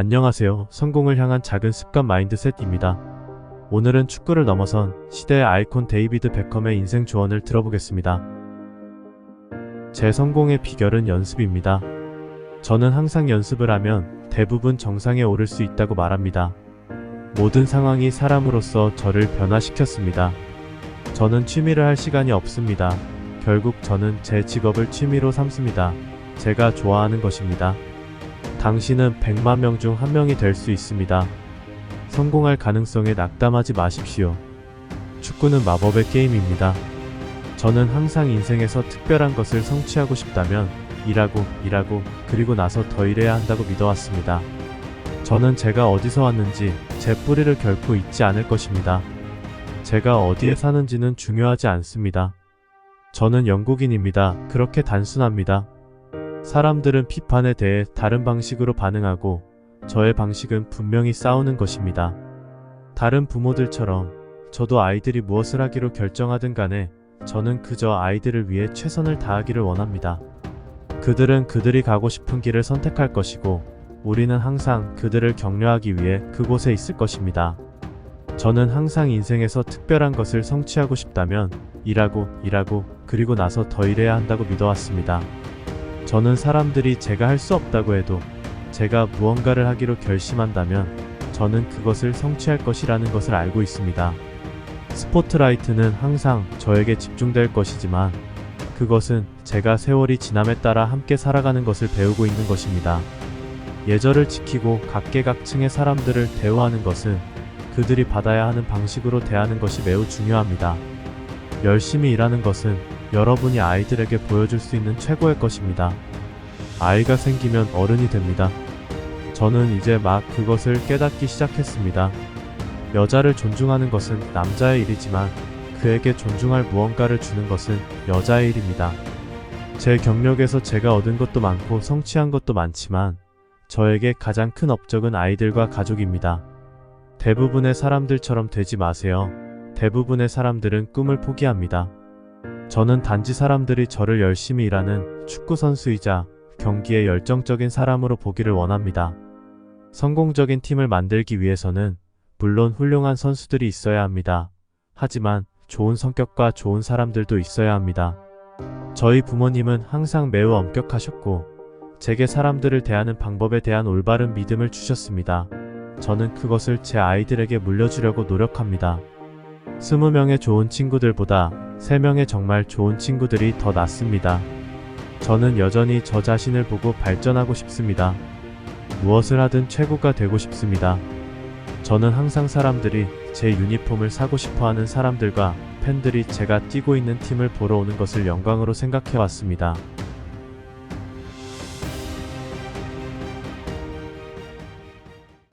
안녕하세요. 성공을 향한 작은 습관 마인드셋입니다. 오늘은 축구를 넘어선 시대의 아이콘 데이비드 베컴의 인생 조언을 들어보겠습니다. 제 성공의 비결은 연습입니다. 저는 항상 연습을 하면 대부분 정상에 오를 수 있다고 말합니다. 모든 상황이 사람으로서 저를 변화시켰습니다. 저는 취미를 할 시간이 없습니다. 결국 저는 제 직업을 취미로 삼습니다. 제가 좋아하는 것입니다. 당신은 100만 명 중 한 명이 될 수 있습니다. 성공할 가능성에 낙담하지 마십시오. 축구는 마법의 게임입니다. 저는 항상 인생에서 특별한 것을 성취하고 싶다면 일하고 일하고 그리고 나서 더 일해야 한다고 믿어왔습니다. 저는 제가 어디서 왔는지 제 뿌리를 결코 잊지 않을 것입니다. 제가 어디에 사는지는 중요하지 않습니다. 저는 영국인입니다. 그렇게 단순합니다. 사람들은 비판에 대해 다른 방식으로 반응하고 저의 방식은 분명히 싸우는 것입니다. 다른 부모들처럼 저도 아이들이 무엇을 하기로 결정하든 간에 저는 그저 아이들을 위해 최선을 다하기를 원합니다. 그들은 그들이 가고 싶은 길을 선택할 것이고 우리는 항상 그들을 격려하기 위해 그곳에 있을 것입니다. 저는 항상 인생에서 특별한 것을 성취하고 싶다면 일하고 일하고 그리고 나서 더 일해야 한다고 믿어왔습니다. 저는 사람들이 제가 할 수 없다고 해도 제가 무언가를 하기로 결심한다면 저는 그것을 성취할 것이라는 것을 알고 있습니다. 스포트라이트는 항상 저에게 집중될 것이지만 그것은 제가 세월이 지남에 따라 함께 살아가는 것을 배우고 있는 것입니다. 예절을 지키고 각계각층의 사람들을 대우하는 것은 그들이 받아야 하는 방식으로 대하는 것이 매우 중요합니다. 열심히 일하는 것은 여러분이 아이들에게 보여줄 수 있는 최고의 것입니다. 아이가 생기면 어른이 됩니다. 저는 이제 막 그것을 깨닫기 시작했습니다. 여자를 존중하는 것은 남자의 일이지만 그에게 존중할 무언가를 주는 것은 여자의 일입니다. 제 경력에서 제가 얻은 것도 많고 성취한 것도 많지만 저에게 가장 큰 업적은 아이들과 가족입니다. 대부분의 사람들처럼 되지 마세요. 대부분의 사람들은 꿈을 포기합니다. 저는 단지 사람들이 저를 열심히 일하는 축구 선수이자 경기에 열정적인 사람으로 보기를 원합니다. 성공적인 팀을 만들기 위해서는 물론 훌륭한 선수들이 있어야 합니다. 하지만 좋은 성격과 좋은 사람들도 있어야 합니다. 저희 부모님은 항상 매우 엄격하셨고 제게 사람들을 대하는 방법에 대한 올바른 믿음을 주셨습니다. 저는 그것을 제 아이들에게 물려주려고 노력합니다. 20명의 좋은 친구들보다 3명의 정말 좋은 친구들이 더 낫습니다. 저는 여전히 저 자신을 보고 발전하고 싶습니다. 무엇을 하든 최고가 되고 싶습니다. 저는 항상 사람들이 제 유니폼을 사고 싶어 하는 사람들과 팬들이 제가 뛰고 있는 팀을 보러 오는 것을 영광으로 생각해 왔습니다.